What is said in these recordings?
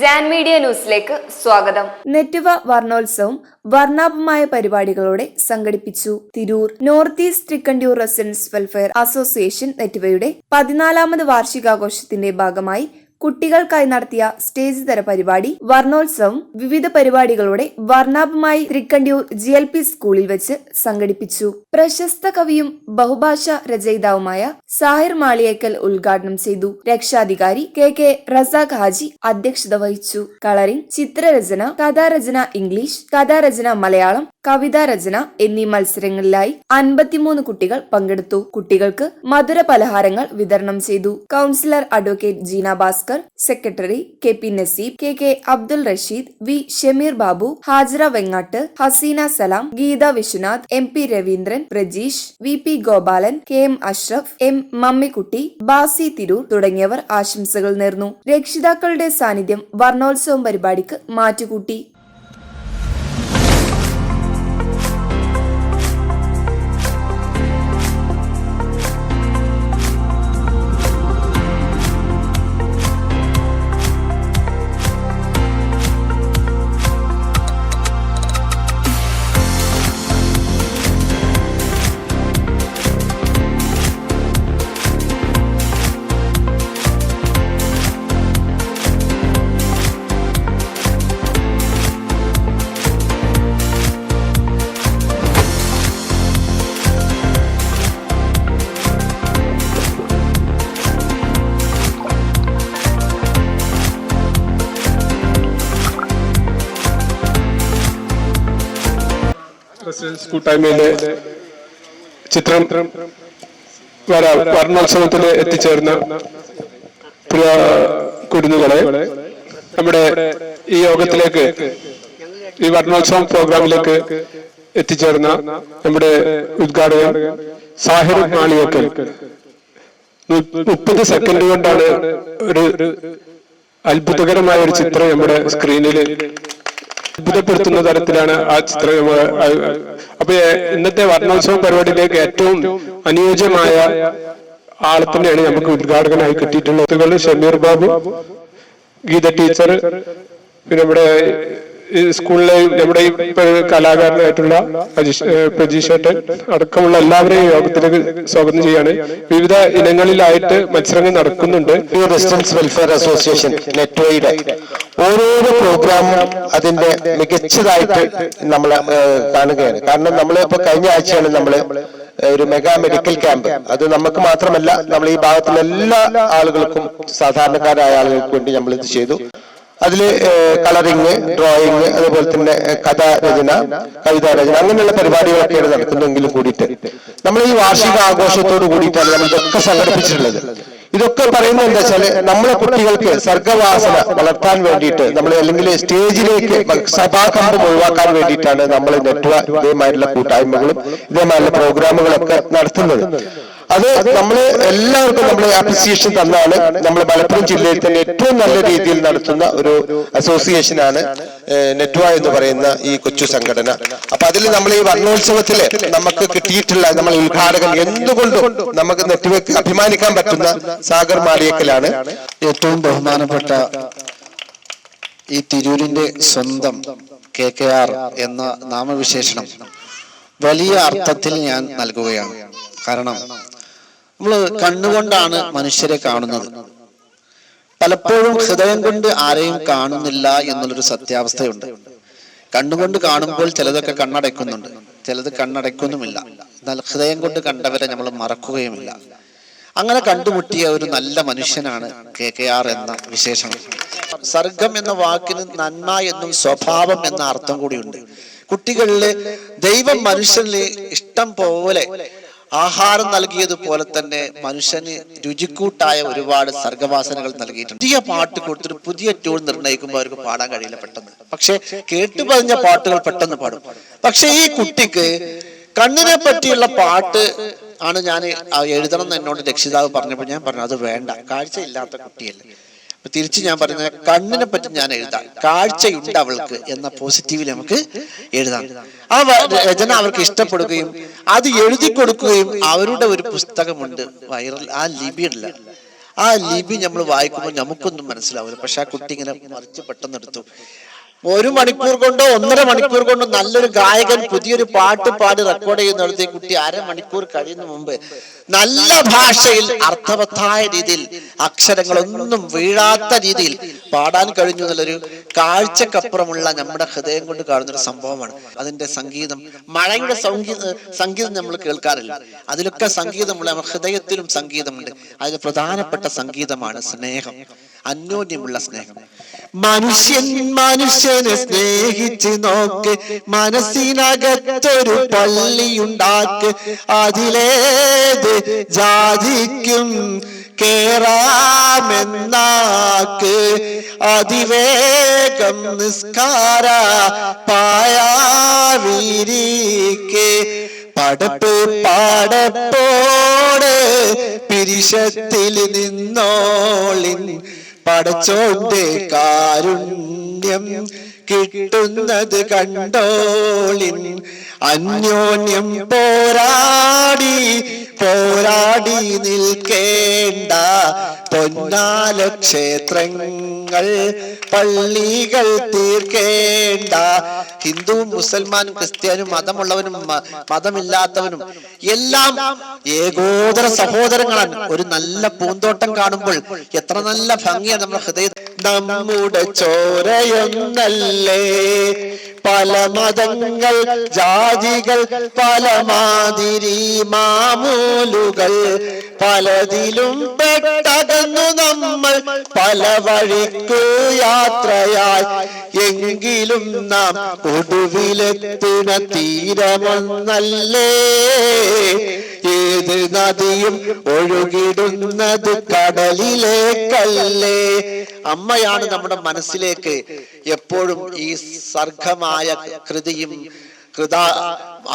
Jan media ന്യൂസിലേക്ക് സ്വാഗതം. നെറ്റുവ വർണോത്സവം വർണാഭമായ പരിപാടികളോടെ സംഘടിപ്പിച്ചു. Tirur north east Trikkandiyur residence welfare association നെറ്റുവയുടെ പതിനാലാമത് വാർഷികാഘോഷത്തിന്റെ ഭാഗമായി കുട്ടികൾക്കായി നടത്തിയ സ്റ്റേജ് തര പരിപാടി വർണോത്സവം വിവിധ പരിപാടികളോടെ വർണാഭമായി തൃക്കണ്ടിയൂർ ജി എൽ പി സ്കൂളിൽ വെച്ച് സംഘടിപ്പിച്ചു. പ്രശസ്ത കവിയും ബഹുഭാഷ രചയിതാവുമായ സാഹിർ മാളിയേക്കൽ ഉദ്ഘാടനം ചെയ്തു. രക്ഷാധികാരി കെ കെ റസാഖ് ഹാജി അധ്യക്ഷത വഹിച്ചു. കളറിംഗ് ചിത്രരചന കഥാരചന ഇംഗ്ലീഷ് കഥാരചന മലയാളം കവിതാരചന എന്നീ മത്സരങ്ങളിലായി അൻപത്തിമൂന്ന് കുട്ടികൾ പങ്കെടുത്തു. കുട്ടികൾക്ക് മധുര പലഹാരങ്ങൾ വിതരണം ചെയ്തു. Councillor advocate Jeena Bhaskar secretary K P Naseeb K K Abdul Rasheed V Shameer Babu Hajira Vengatt Haseena Salam Geetha Vishwanath M P Raveendran Prajeesh V P Gopalan K M Ashraf M Mammikutty Basi Tirur തുടങ്ങിയവർ ആശംസകൾ നേർന്നു. രക്ഷിതാക്കളുടെ സാന്നിധ്യം വർണോത്സവം പരിപാടിക്ക് മാറ്റുകൂട്ടി. Residence കൂട്ടായ്മയിലെ ചിത്രം വർണോത്സവത്തിൽ എത്തിച്ചേർന്ന പ്രിയ കുരുന്നുകളെ നമ്മുടെ ഈ യോഗത്തിലേക്ക് ഈ വർണോത്സവം പ്രോഗ്രാമിലേക്ക് എത്തിച്ചേർന്ന നമ്മുടെ ഉദ്ഘാടകൻ സാഹിർ മാണിയൊക്കെ മുപ്പത് സെക്കൻഡ് കൊണ്ടാണ് ഒരു അത്ഭുതകരമായ ഒരു ചിത്രം നമ്മുടെ സ്ക്രീനിൽ അത്ഭുതപ്പെടുത്തുന്ന തരത്തിലാണ് ആ ചിത്രം അപ്പൊ ഇന്നത്തെ വർണോത്സവ പരിപാടിയിലേക്ക് ഏറ്റവും അനുയോജ്യമായ ആളെ തന്നെയാണ് നമുക്ക് ഉദ്ഘാടകനായി കിട്ടിയിട്ടുള്ളത്. ഷമീർ ബാബു ഗീത ടീച്ചർ പിന്നെ നമ്മുടെ സ്കൂളിലെ നമ്മുടെ കലാകാരനായിട്ടുള്ള പ്രജീഷേട്ടൻ അടക്കമുള്ള എല്ലാവരെയും യോഗത്തിലേക്ക് സ്വാഗതം ചെയ്യാണ്. വിവിധ ഇനങ്ങളിലായിട്ട് മത്സരങ്ങൾ നടക്കുന്നുണ്ട്. റെസിഡൻസ് വെൽഫെയർ അസോസിയേഷൻ നെറ്റ്വയുടെ ഓരോരോ പ്രോഗ്രാമും അതിന്റെ മികച്ചതായിട്ട് നമ്മൾ കാണുകയാണ്. കാരണം നമ്മൾ ഇപ്പൊ കഴിഞ്ഞ ആഴ്ചയാണ് നമ്മൾ ഒരു മെഗാ മെഡിക്കൽ ക്യാമ്പ്. അത് നമുക്ക് മാത്രമല്ല നമ്മൾ ഈ ഭാഗത്തുള്ള എല്ലാ ആളുകൾക്കും സാധാരണക്കാരായ ആളുകൾക്ക് വേണ്ടി നമ്മൾ ഇത് ചെയ്തു. അതിൽ കളറിങ് ഡ്രോയിങ് അതുപോലെ തന്നെ കഥാരചന കവിതാരചന അങ്ങനെയുള്ള പരിപാടികളൊക്കെയാണ് നടക്കുന്നെങ്കിലും കൂടിയിട്ട്. നമ്മൾ ഈ വാർഷിക ആഘോഷത്തോട് കൂടിയിട്ടാണ് നമ്മൾ ഇതൊക്കെ സംഘടിപ്പിച്ചിട്ടുള്ളത്. ഇതൊക്കെ പറയുന്നത് എന്താ വെച്ചാൽ നമ്മളെ കുട്ടികൾക്ക് സർഗവാസന വളർത്താൻ വേണ്ടിയിട്ട് നമ്മൾ അല്ലെങ്കിൽ സ്റ്റേജിലേക്ക് സഭാകമ്പം ഒഴിവാക്കാൻ വേണ്ടിയിട്ടാണ് നമ്മൾ നെറ്റ്വർക്ക് ഇതേമാതിരിയുള്ള കൂട്ടായ്മകളും ഇതേമാതിരിയുള്ള പ്രോഗ്രാമുകളൊക്കെ നടത്തുന്നത്. അത് നമ്മൾ എല്ലാവർക്കും നമ്മൾ അപ്രിസിയേഷൻ തന്നാണ് നമ്മൾ മലപ്പുറം ജില്ലയിൽ തന്നെ ഏറ്റവും നല്ല രീതിയിൽ നടത്തുന്ന ഒരു അസോസിയേഷനാണ് നെറ്റ്വ എന്ന് പറയുന്ന ഈ കൊച്ചു സംഘടന. അപ്പൊ അതിൽ നമ്മൾ ഈ വർണോത്സവത്തിൽ നമുക്ക് കിട്ടിയിട്ടുള്ള നമ്മൾ ഉദ്ഘാടകൻ എന്തുകൊണ്ടും നമുക്ക് നെറ്റ്വയ്ക്ക് അഭിമാനിക്കാൻ പറ്റുന്ന സാഗർ മാളിയക്കലാണ് ഏറ്റവും ബഹുമാനപ്പെട്ട ഈ തിരൂരിന്റെ സ്വന്തം കെ കെ ആർ എന്ന നാമവിശേഷണം. വലിയ അർത്ഥത്തിൽ ഞാൻ നൽകുകയാണ്. കാരണം നമ്മൾ കണ്ണുകൊണ്ടാണ് മനുഷ്യരെ കാണുന്നത്. പലപ്പോഴും ഹൃദയം കൊണ്ട് ആരെയും കാണുന്നില്ല എന്നുള്ളൊരു സത്യാവസ്ഥയുണ്ട്. കണ്ണുകൊണ്ട് കാണുമ്പോൾ ചിലതൊക്കെ കണ്ണടയ്ക്കുന്നുണ്ട്. ചിലത് കണ്ണടയ്ക്കുന്നുമില്ല. എന്നാൽ ഹൃദയം കൊണ്ട് കണ്ടവരെ നമ്മൾ മറക്കുകയുമില്ല. അങ്ങനെ കണ്ടുമുട്ടിയ ഒരു നല്ല മനുഷ്യനാണ് കെ. കെ. ആർ. എന്ന വിശേഷണം. സർഗം എന്ന വാക്കിന് നന്മ എന്നും സ്വഭാവം എന്ന അർത്ഥം കൂടിയുണ്ട്. കുട്ടികളിലെ ദൈവം മനുഷ്യനിൽ ഇഷ്ടം പോലെ ആഹാരം നൽകിയതുപോലെ തന്നെ മനുഷ്യന് രുചിക്കൂട്ടായ ഒരുപാട് സർഗവാസനകൾ നൽകിയിട്ടുണ്ട്. പുതിയ പാട്ട് കൊടുത്തിട്ട് പുതിയ ട്യൂൺ നിർണയിക്കുമ്പോൾ അവർക്ക് പാടാൻ കഴിയില്ല പെട്ടെന്ന്. പക്ഷെ കേട്ടുപറഞ്ഞ പാട്ടുകൾ പെട്ടെന്ന് പാടും. പക്ഷെ ഈ കുട്ടിക്ക് കണ്ണിനെ പറ്റിയുള്ള പാട്ട് ആണ് ഞാൻ എഴുതണം എന്ന് എന്നോട് രക്ഷിതാവ് പറഞ്ഞപ്പോൾ ഞാൻ പറഞ്ഞു അത് വേണ്ട. കാഴ്ചയില്ലാത്ത കുട്ടിയല്ലേ. അപ്പൊ തിരിച്ച് ഞാൻ പറഞ്ഞ കണ്ണിനെ പറ്റി ഞാൻ എഴുതാം. കാഴ്ചയുണ്ട് അവൾക്ക്. എന്ന പോസിറ്റീവിൽ നമുക്ക് എഴുതാം. ആ രചന അവർക്ക് ഇഷ്ടപ്പെടുകയും അത് എഴുതി കൊടുക്കുകയും അവരുടെ ഒരു പുസ്തകമുണ്ട് വൈറൽ. ആ ലിപിയുള്ള ആ ലിപി നമ്മൾ വായിക്കുമ്പോൾ നമുക്കൊന്നും മനസ്സിലാവില്ല. പക്ഷെ ആ കുട്ടി ഇങ്ങനെ മറിച്ച് പെട്ടെന്ന് എടുത്തു ഒരു മണിക്കൂർ കൊണ്ടോ ഒന്നര മണിക്കൂർ കൊണ്ടോ നല്ലൊരു ഗായകൻ പുതിയൊരു പാട്ട് പാടി റെക്കോർഡ് ചെയ്യുന്നിടത്ത് കുട്ടി അരമണിക്കൂർ കഴിയുന്ന മുമ്പ് നല്ല ഭാഷയിൽ അർത്ഥവത്തായ രീതിയിൽ അക്ഷരങ്ങളൊന്നും വീഴാത്ത രീതിയിൽ പാടാൻ കഴിഞ്ഞു എന്നുള്ളൊരു കാഴ്ചക്കപ്പുറമുള്ള നമ്മുടെ ഹൃദയം കൊണ്ട് കാണുന്ന ഒരു സംഭവമാണ്. അതിന്റെ സംഗീതം. മഴയുടെ സംഗീത സംഗീതം നമ്മൾ കേൾക്കാറില്ല. അതിലൊക്കെ സംഗീതമുള്ള ഹൃദയത്തിലും സംഗീതമുണ്ട്. അതിൽ പ്രധാനപ്പെട്ട സംഗീതമാണ് സ്നേഹം. അന്യോന്യമുള്ള സ്നേഹം. മനുഷ്യൻ മനുഷ്യനെ സ്നേഹിച്ച് നോക്ക് മനസ്സിനകത്തൊരു പള്ളിയുണ്ടാക്ക് അതിലേത് ജാതിക്കും കേറാമെന്നാക്ക്. അതിവേഗം നിസ്കാര പായാവിരിക്ക്. പടപ്പ് പാടപ്പോട് പിരിശത്തിൽ നിന്നോളിൻ പടച്ചോന്റെ കാരുണ്യം കിട്ടുന്നത് കണ്ടോളിൻ അന്യോന്യം പോരാടി പോരാടി നിൽക്കേണ്ട പൊന്നാല ക്ഷേത്രങ്ങൾ പള്ളികൾ തീർക്കേണ്ട. ഹിന്ദു മുസൽമാനും ക്രിസ്ത്യാനും മതമുള്ളവനും മതമില്ലാത്തവനും എല്ലാം ഏകോദര സഹോദരങ്ങളാണ്. ഒരു നല്ല പൂന്തോട്ടം കാണുമ്പോൾ എത്ര നല്ല ഭംഗിയാണ് നമ്മുടെ ഹൃദയ നമ്മുടെ ചോരയൊന്നല്ലേ? പല മതങ്ങൾ ജാതികൾ പല മാതിരി മാമൂലുകൾ. പലതിലും പെട്ടകന്നു നമ്മൾ പല വഴിക്കു യാത്രയായി. എങ്കിലും നാം ഒടുവിലെത്തിന തീരമൊന്നല്ലേ? ഏത് നദിയും ഒഴുകിടുന്നത് കടലിലേക്കല്ലേ അമ്മയാണ് നമ്മുടെ മനസ്സിലേക്ക് എപ്പോഴും ഈ സർഗമായ കൃതിയും കൃതാ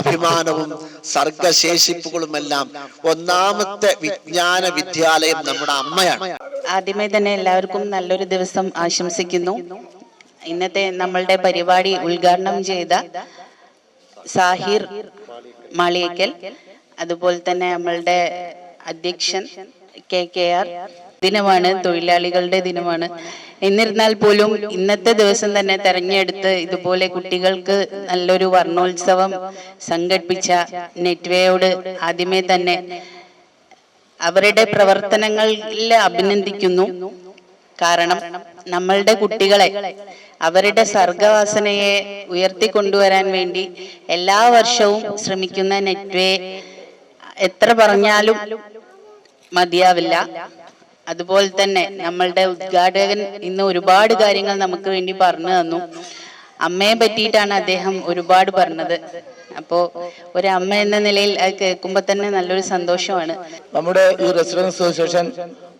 അഭിമാനവും സർഗശേഷിപ്പുകളുമെല്ലാം ഒന്നാമത്തെ വിജ്ഞാന വിദ്യാലയം നമ്മുടെ അമ്മയാണ്. ആദ്യമേ തന്നെ എല്ലാവർക്കും നല്ലൊരു ദിവസം ആശംസിക്കുന്നു. ഇന്നത്തെ നമ്മളുടെ പരിപാടി ഉദ്ഘാടനം ചെയ്ത സാഹിർ മാളിയക്കൽ. അതുപോലെ തന്നെ നമ്മളുടെ അധ്യക്ഷൻ കെ കെ ആർ. ദിനമാണ് തൊഴിലാളികളുടെ ദിനമാണ്. എന്നിരുന്നാൽ പോലും ഇന്നത്തെ ദിവസം തന്നെ തെരഞ്ഞെടുത്ത് ഇതുപോലെ കുട്ടികൾക്ക് നല്ലൊരു വർണോത്സവം സംഘടിപ്പിച്ച നെറ്റ്വേയോട് ആദ്യമേ തന്നെ അവരുടെ പ്രവർത്തനങ്ങളിൽ അഭിനന്ദിക്കുന്നു. കാരണം നമ്മളുടെ കുട്ടികളെ അവരുടെ സർഗവാസനയെ ഉയർത്തിക്കൊണ്ടുവരാൻ വേണ്ടി എല്ലാ വർഷവും ശ്രമിക്കുന്ന നെറ്റ്വേ എത്ര പറഞ്ഞാലും മതിയാവില്ല. അതുപോലെ തന്നെ നമ്മളുടെ ഉദ്ഘാടകൻ ഇന്ന് ഒരുപാട് കാര്യങ്ങൾ നമുക്ക് വേണ്ടി പറഞ്ഞു തന്നു. അമ്മയെ പറ്റിയിട്ടാണ് അദ്ദേഹം ഒരുപാട് പറഞ്ഞത്. അപ്പോ ഒരു അമ്മ എന്ന നിലയിൽ അത് കേൾക്കുമ്പോൾ തന്നെ നല്ലൊരു സന്തോഷമാണ്. നമ്മുടെ ഈ റെസിഡൻസ് അസോസിയേഷൻ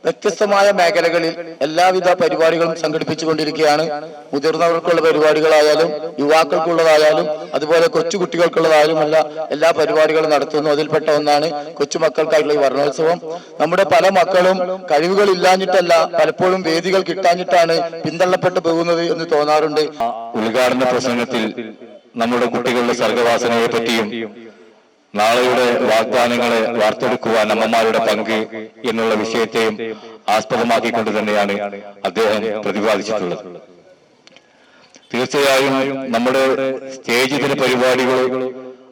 വ്യത്യസ്തമായ മേഖലകളിൽ എല്ലാവിധ പരിപാടികളും സംഘടിപ്പിച്ചുകൊണ്ടിരിക്കുകയാണ്. മുതിർന്നവർക്കുള്ള പരിപാടികളായാലും യുവാക്കൾക്കുള്ളതായാലും അതുപോലെ കൊച്ചുകുട്ടികൾക്കുള്ളതായാലും എല്ലാ എല്ലാ പരിപാടികളും നടത്തുന്നു. അതിൽപ്പെട്ട ഒന്നാണ് കൊച്ചുമക്കൾക്കായിട്ടുള്ള ഈ വർണോത്സവം. നമ്മുടെ പല മക്കളും കഴിവുകൾ ഇല്ലാഞ്ഞിട്ടല്ല പലപ്പോഴും വേദികൾ കിട്ടാഞ്ഞിട്ടാണ് പിന്തള്ളപ്പെട്ടു പോകുന്നത് എന്ന് തോന്നാറുണ്ട്. ഉദ്ഘാടന പ്രസംഗത്തിൽ നമ്മുടെ കുട്ടികളുടെ സർഗവാസനയെ പറ്റിയും നാളെയുടെ വാഗ്ദാനങ്ങളെ വാർത്തെടുക്കുവാൻ അമ്മമാരുടെ പങ്ക് എന്നുള്ള വിഷയത്തെയും ആസ്പദമാക്കിക്കൊണ്ട് തന്നെയാണ് അദ്ദേഹം പ്രതിപാദിച്ചിട്ടുള്ളത്. തീർച്ചയായും നമ്മുടെ സ്റ്റേജിലെ പരിപാടികൾ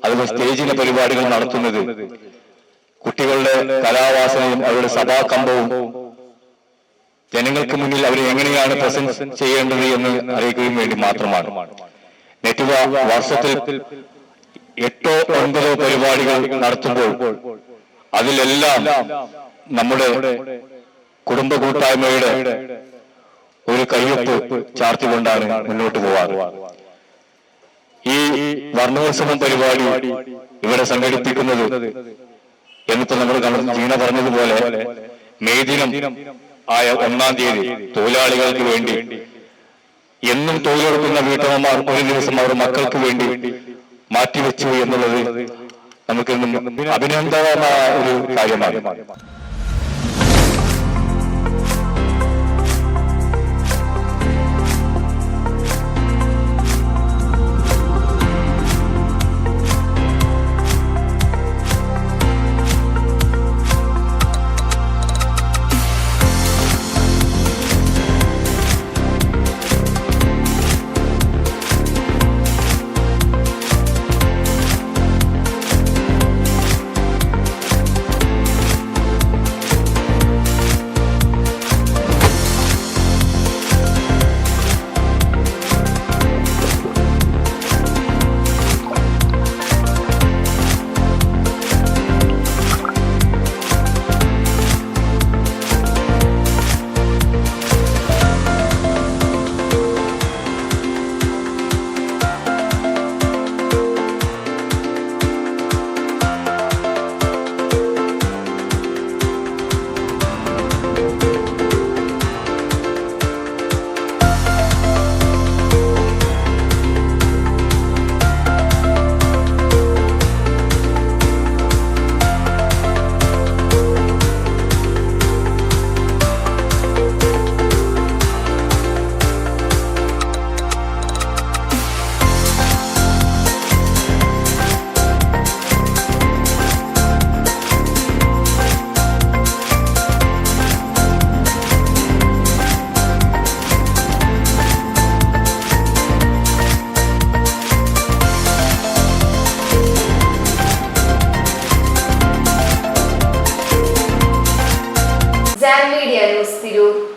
അതുപോലെ സ്റ്റേജിലെ പരിപാടികൾ നടത്തുന്നത് കുട്ടികളുടെ കലാവാസനയും അവരുടെ സഭാകമ്പവും ജനങ്ങൾക്ക് മുന്നിൽ അവരെ എങ്ങനെയാണ് പ്രസന്റ് ചെയ്യേണ്ടത് എന്ന് അറിയിക്കുകയും വേണ്ടി മാത്രമാണ്. നെറ്റുവ വർഷത്തിൽ എട്ടോ ഒൻപതോ പരിപാടികൾ നടത്തുമ്പോൾ അതിലെല്ലാം നമ്മുടെ കുടുംബ കൂട്ടായ്മയുടെ ഒരു കയ്യൊപ്പ് ചാർത്തിക്കൊണ്ടാണ് മുന്നോട്ട് പോവാറ്. ഈ വർണോത്സവം പരിപാടി ഇവിടെ സംഘടിപ്പിക്കുന്നത് എന്നിപ്പോ നമ്മൾ കണ്ട- ജീണ പറഞ്ഞതുപോലെ മെയ് ദിനം ആയ ഒന്നാം തീയതി തൊഴിലാളികൾക്ക് വേണ്ടി എന്നും തൊഴിലെടുക്കുന്ന വീട്ടമ്മമാർ ഒരു ദിവസം അവർ മക്കൾക്ക് വേണ്ടി മാറ്റിവെച്ചു എന്നുള്ളത് നമുക്ക് അഭിനന്ദനമായ ഒരു കാര്യമാണ്.